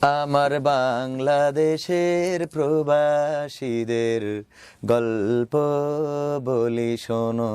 আমার বাংলাদেশের প্রবাসীদের গল্প বলি শোনো।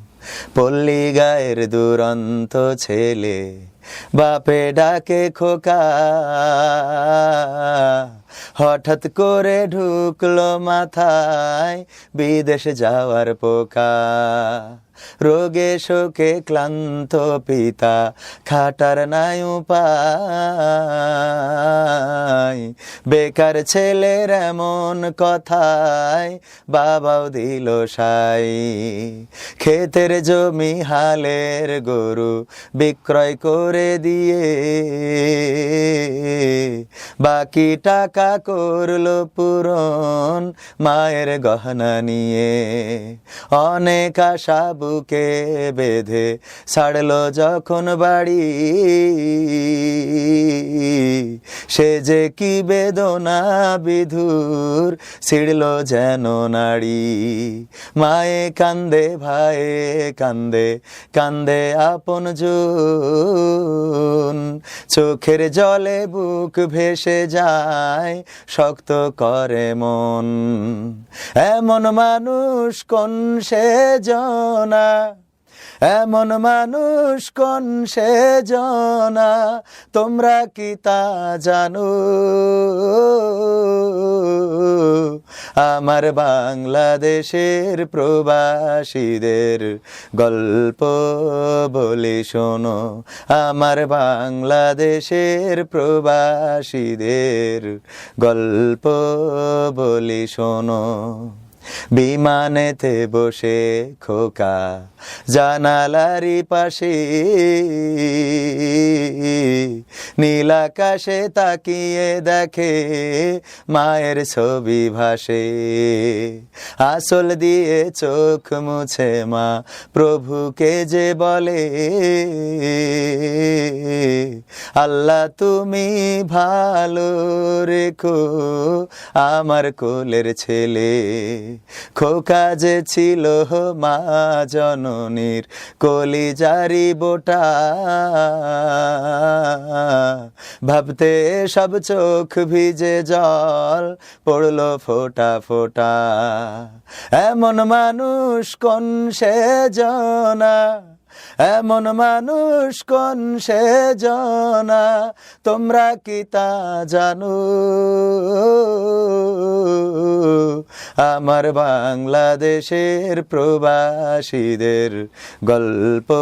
পল্লী গায়ের দুরন্ত ছেলে, বাপে ডাকে খোকা। হঠাৎ করে ঢুকলো মাথায় বিদেশ যাওয়ার পোকা। রোগে শোকে ক্লান্ত পিতা, খাটার নাই উপায়। বেকার ছেলের এমন কথায় বাবাও দিল সাই। ক্ষেতের জমি হালের গরু বিক্রয় করে দিয়ে। বাকি টাকা করল পূরণ মায়ের গহনা নিয়ে। অনেক আশা বুকে বেঁধে ছাড়লো যখন বাড়ি। সে যে কি বেদনা বিধুর ছিড়ল যেন নাড়ি। মায়ে কান্দে ভাইয়ে কান্দে কান্দে আপন জন। চোখের জলে বুক ভেসে যায়, শক্ত করে মন। এমন মানুষ কোন সে জনা? এমন মানুষ কোন সে জনা? তোমরা কি তা জানো? আমার বাংলাদেশের প্রবাসীদের গল্প বলি শোনো। আমার বাংলাদেশের প্রবাসীদের গল্প বলি শোনো। বিমানেতে বসে খোকা জানালারি পাশে। নীল আকাশে তাকিয়ে দেখে মায়ের ছবি ভাসে। আসল দিয়ে চোখ মুছে মা প্রভুকে যে বলে, আল্লাহ তুমি ভালো রেখো আমার কোলের ছেলে। খোকা যে ছিল মা জননীর, কলিজারি বোটা। ভাবতে সব চোখ ভিজে জল পড়ল ফোটা ফোটা। এমন মানুষ কোন সে জনা? এমন মানুষ কোন সে জনা? তোমরা কি তা জানো? আমার বাংলাদেশের প্রবাসীদের গল্প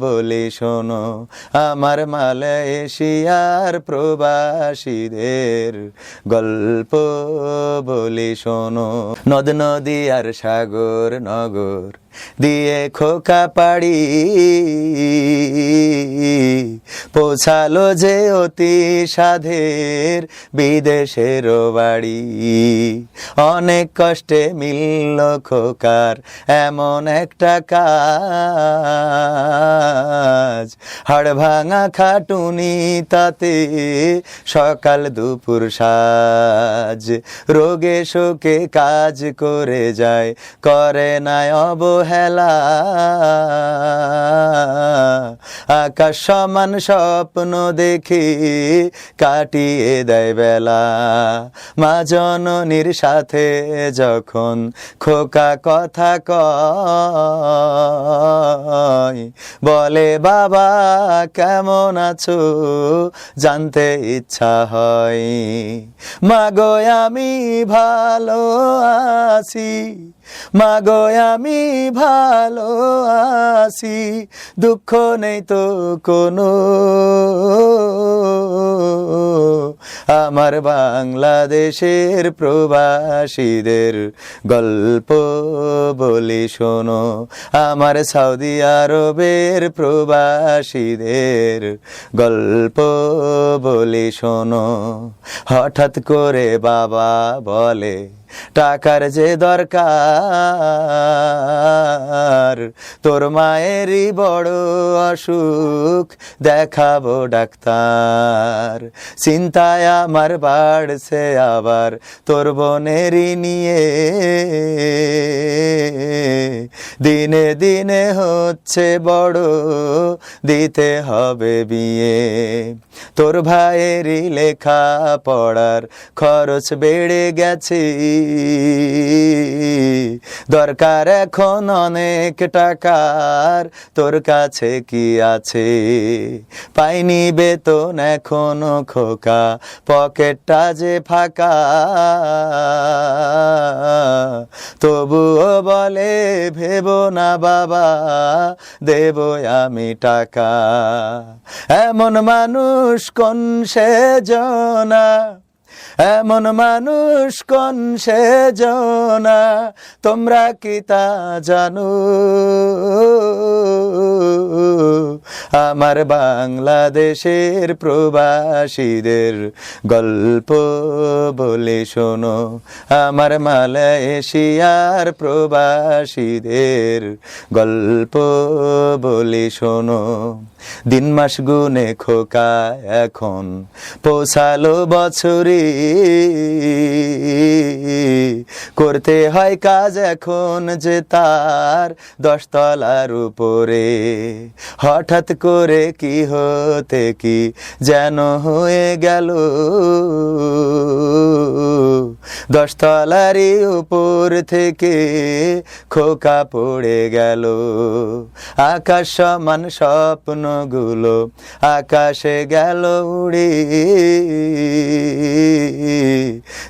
বলি শোনো। আমার মালয়েশিয়ার প্রবাসীদের গল্প বলি শোনো। নদ, নদী আর সাগর, নগর দিয়ে খোকা পাড়ি পৌঁছালো যে অতি সাধের বিদেশের বাড়ি। অনেক কষ্টে মিলল খোকার এমন একটা কাজ। হাড় ভাঙা খাটুনি তাতে সকাল দুপুর সাজ। রোগে শোকে কাজ করে যায়, করে নাই অবহেলা আকাশ সমান স্বপ্ন দেখে কাটিয়ে দেয় বেলা। মা জননীর সাথে যখন খোকা কথা কয়, বলে, বাবা, কেমন আছো? জানতে ইচ্ছা হয়। মাগো আমি ভালো আছি। মাগো, আমি ভালো আছি, দুঃখ নেই তো কোনো। আমার বাংলাদেশের প্রবাসীদের গল্প বলি শোনো, আমার সৌদি আরবের প্রবাসীদের গল্প বলি শোনো। হঠাৎ করে বাবা বলে টাকার যে দরকার, তোর মায়েরই বড় অসুখ দেখাবো ডাক্তার। চিন্তায় আমার বাড়ছে আবার তোর বোনেরই নিয়ে। দিনে দিনে হচ্ছে বড়, দিতে হবে বিয়ে। তোর ভাইয়েরই লেখা পড়ার খরচ বেড়ে গেছে। দরকার এখন অনেক টাকার, তোর কাছে কি আছে? পাইনি বেতন এখনও খোকা, পকেটটা যে ফাঁকা। তবুও বলে, ভেব না বাবা, দেব আমি টাকা। এমন মানুষ কোন সে জনা? এমন মানুষ কোন সে জনা? তোমরা কি তা জানো? আমার বাংলাদেশের প্রবাসীদের গল্প বলে শোনো। আমার মালয়েশিয়ার প্রবাসীদের গল্প বলে শোনো। দিন মাস গুনে খোকা এখন পৌঁছালো বছরে করতে হয় কাজ এখন যে তার দশতলার উপরে। হঠাৎ করে কি হতে কি যেন হয়ে গেল? দশতলারই উপর থেকে খোকা পড়ে গেল। আকাশ সমান স্বপ্নগুলো আকাশে গেল উড়ে।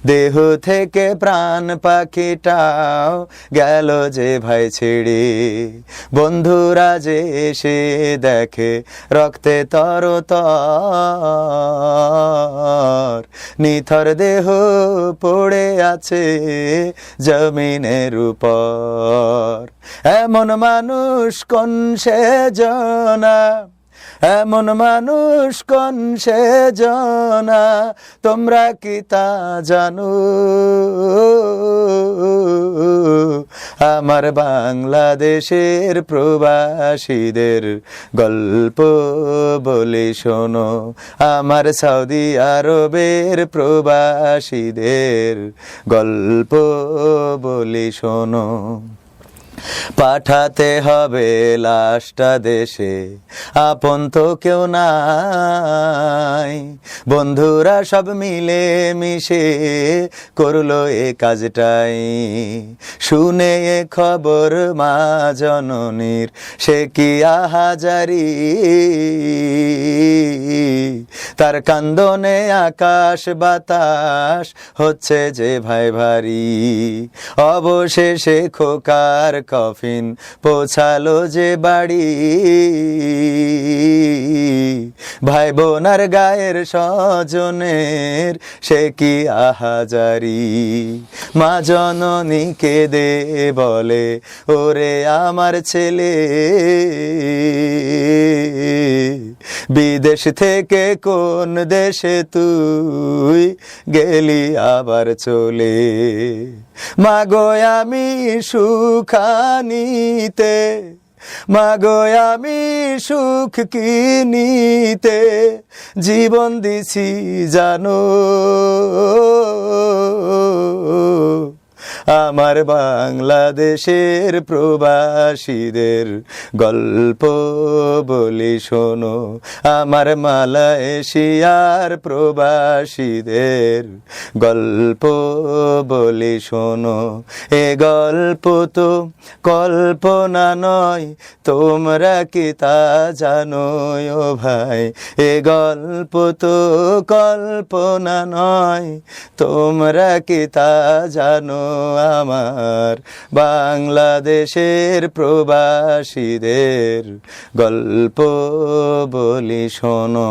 দেহ থেকে প্রাণ পাখিটাও গেল যে ভাই ছেড়ে। বন্ধুরা যে এসে দেখে রক্তে তর নিথর দেহ পড়ে আছে জমিনের উপর। এমন মানুষ কোন সে জনা এমন মানুষ কোন সে জনা? তোমরা কি তা জানো? আমার বাংলাদেশের প্রবাসীদের গল্প বলে শোনো। আমার সৌদি আরবের প্রবাসীদের গল্প বলে শোনো। পাঠাতে হবে লাশটা দেশে। আপন তো কেউ নাই। বন্ধুরা সব মিলে মিশে করল এ কাজটাই। শুনে এ খবর মা জননীর, সে কি আহাজারি? তার কান্দনে আকাশ বাতাস হচ্ছে যে ভাই ভারী। অবশেষে খোকার কফিন পৌঁছালো যে বাড়ি। ভাই বোনার গায়ের স্বজনের সে কি আহাজারি। মা জননী দে বলে, ওরে আমার ছেলে, বিদেশ থেকে কোন দেশে তুই গেলি আবার চলে? মাগো আমি সুখানিতে মাগো আমি সুখ কিনিতে জীবন দিছি জানো। আমার বাংলাদেশের প্রবাসীদের গল্প বলি শোনো। আমার মালয়েশিয়ার প্রবাসীদের গল্প বলি শোনো। এ গল্প তো কল্পনা নয়, তোমরা কি তা জানো ও ভাই? এ গল্প তো কল্পনা নয়, তোমরা কি তা জানো আমার বাংলাদেশের প্রবাসীদের গল্প বলি শোনো।